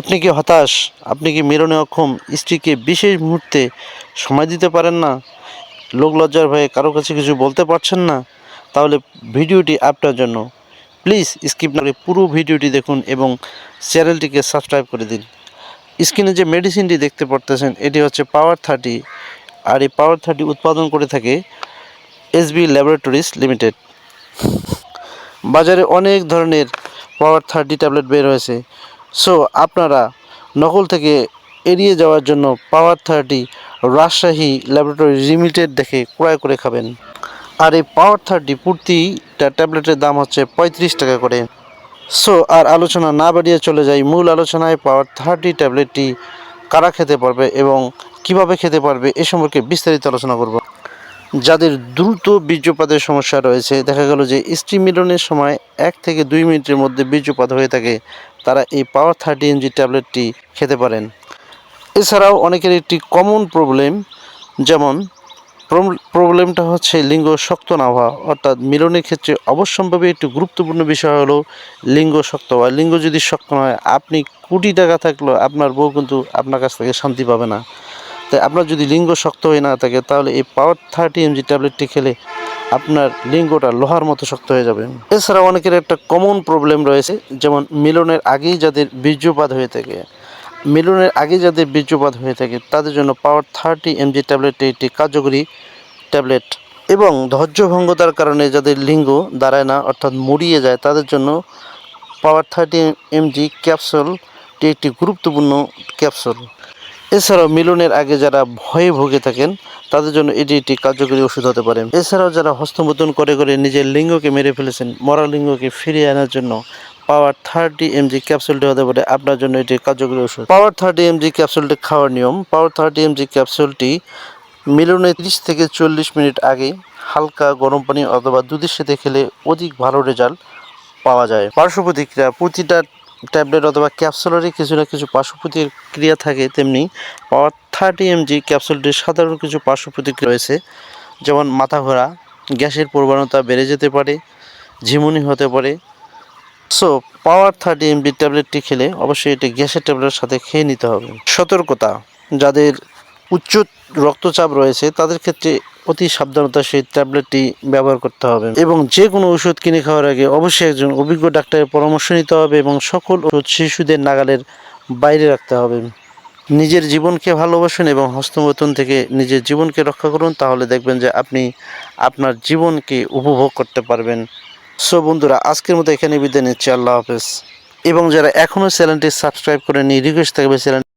আপনি কি হতাশ? আপনি কি মিলনে অক্ষম? স্ত্রীকে বিশেষ মুহূর্তে সময় দিতে পারেন না? লোক লজ্জার ভয়ে কারও কাছে কিছু বলতে পারছেন না? তাহলে ভিডিওটি আপনার জন্য। প্লিজ স্কিপ না করে পুরো ভিডিওটি দেখুন এবং চ্যানেলটিকে সাবস্ক্রাইব করে দিন। স্কিনে যে মেডিসিনটি দেখতে পারতেছেন, এটি হচ্ছে পাওয়ার থার্টি আর এই পাওয়ার থার্টি উৎপাদন করে থাকে এসবি ল্যাবরেটরিজ লিমিটেড। বাজারে অনেক ধরনের পাওয়ার থার্টি ট্যাবলেট বের হয়েছে। সো আপনারা নকল থেকে এড়িয়ে যাওয়ার জন্য power thirty Rajshahi laboratory limited দেখে ক্রয় করে খাবেন। আর এই পাওয়ার থার্টি প্রতিটা ট্যাবলেটের দাম হচ্ছে পঁয়ত্রিশ টাকা করে। সো আর আলোচনা না বাড়িয়ে চলে যাই মূল আলোচনায়। পাওয়ার থার্টি ট্যাবলেটটি কারা খেতে পারবে এবং কীভাবে খেতে পারবে এ সম্পর্কে বিস্তারিত আলোচনা করব। যাদের দ্রুত বীর্যপাতের সমস্যা রয়েছে, দেখা গেল যে স্ত্রী মিলনের সময় এক থেকে দুই মিনিটের মধ্যে বীর্যপাত হয়ে থাকে, তারা এই পাওয়ার থার্টি এমজি ট্যাবলেটটি খেতে পারেন। এছাড়াও অনেকের একটি কমন প্রবলেম, যেমন প্রবলেমটা হচ্ছে লিঙ্গ শক্ত না হওয়া অর্থাৎ মিলনের ক্ষেত্রে অবশ্যম্ভাবী একটি গুরুত্বপূর্ণ বিষয় হলো লিঙ্গ শক্ত। হওয়া লিঙ্গ যদি শক্ত না হয়, আপনি কোটি টাকা থাকলেও আপনার বউ কিন্তু আপনার কাছ থেকে শান্তি পাবে না। তাই আপনার যদি লিঙ্গ শক্ত হয়ে না থাকে, তাহলে এই পাওয়ার থার্টি এমজি ট্যাবলেটটি খেলে আপনার লিঙ্গটা লোহার মতো শক্ত হয়ে যাবে। এছাড়া অনেকের একটা কমন প্রবলেম রয়েছে, যেমন মিলনের আগেই যাদের বীর্যপাত হয়ে থাকে, মিলনের আগে যাদের বীর্যপাত হয়ে থাকে, তাদের জন্য পাওয়ার থার্টি এমজি ট্যাবলেটটি একটি কার্যকরী ট্যাবলেট এবং ধৈর্যভঙ্গতার কারণে যাদের লিঙ্গ দাঁড়ায় না, অর্থাৎ মুড়িয়ে যায়, তাদের জন্য পাওয়ার থার্টি এমজি ক্যাপসুলটি একটি গুরুত্বপূর্ণ ক্যাপসুল এছাড়াও মিলনের আগে যারা ভয়ে ভুগে থাকেন, তাদের জন্য এটি একটি কার্যকরী ওষুধ হতে পারে। এছাড়াও যারা হস্তমোদন করে করে নিজের লিঙ্গকে মেরে ফেলেছেন মরা লিঙ্গকে ফিরিয়ে আনার জন্য পাওয়ার থার্টি এমজি ক্যাপসুলটি হতে পারে। আপনার জন্য এটি কার্যকরী ওষুধ। পাওয়ার থার্টি এমজি ক্যাপসুলটি খাওয়ার নিয়ম। পাওয়ার থার্টি এমজি ক্যাপসুলটি মিলনের তিরিশ থেকে চল্লিশ মিনিট আগে হালকা গরম পানি অথবা দুধের সাথে খেলে অধিক ভালো রেজাল্ট পাওয়া যায়। পার্শ্ব প্রতিক্রিয়া, প্রতিটা ট্যাবলেট অথবা ক্যাপসুলেরই কিছু না কিছু পার্শ্ব প্রতিক্রিয়া থাকে তেমনি। পাওয়ার থার্টি এমজি ক্যাপসুলটির সাধারণ কিছু পার্শ্ব প্রতিক্রিয়া রয়েছে, যেমন মাথা ঘোরা, গ্যাসের প্রবণতা বেড়ে যেতে পারে, ঝিমুনি হতে পারে। সো পাওয়ার থার্টি এমবি ট্যাবলেটটি খেলে অবশ্যই এটি গ্যাসের ট্যাবলেটের সাথে খেয়ে নিতে হবে। সতর্কতা, যাদের উচ্চ রক্তচাপ রয়েছে, তাদের ক্ষেত্রে অতি সাবধানতার সেই ট্যাবলেটটি ব্যবহার করতে হবে এবং যে কোনো ওষুধ কিনে খাওয়ার আগে অবশ্যই একজন অভিজ্ঞ ডাক্তারের পরামর্শ নিতে হবে এবং সকল ওষুধ শিশুদের নাগালের বাইরে রাখতে হবে। নিজের জীবনকে ভালোবাসুন এবং হস্তমৈথুন থেকে নিজের জীবনকে রক্ষা করুন, তাহলে দেখবেন যে আপনি আপনার জীবনকে উপভোগ করতে পারবেন। সো বন্ধুরা, আজকের মতো এখানে বিদায় নিচ্ছি। আল্লাহ হাফেজ। এবং যারা এখনও চ্যানেলটি সাবস্ক্রাইব করেনি রিকোয়েস্ট থাকবে চ্যানেল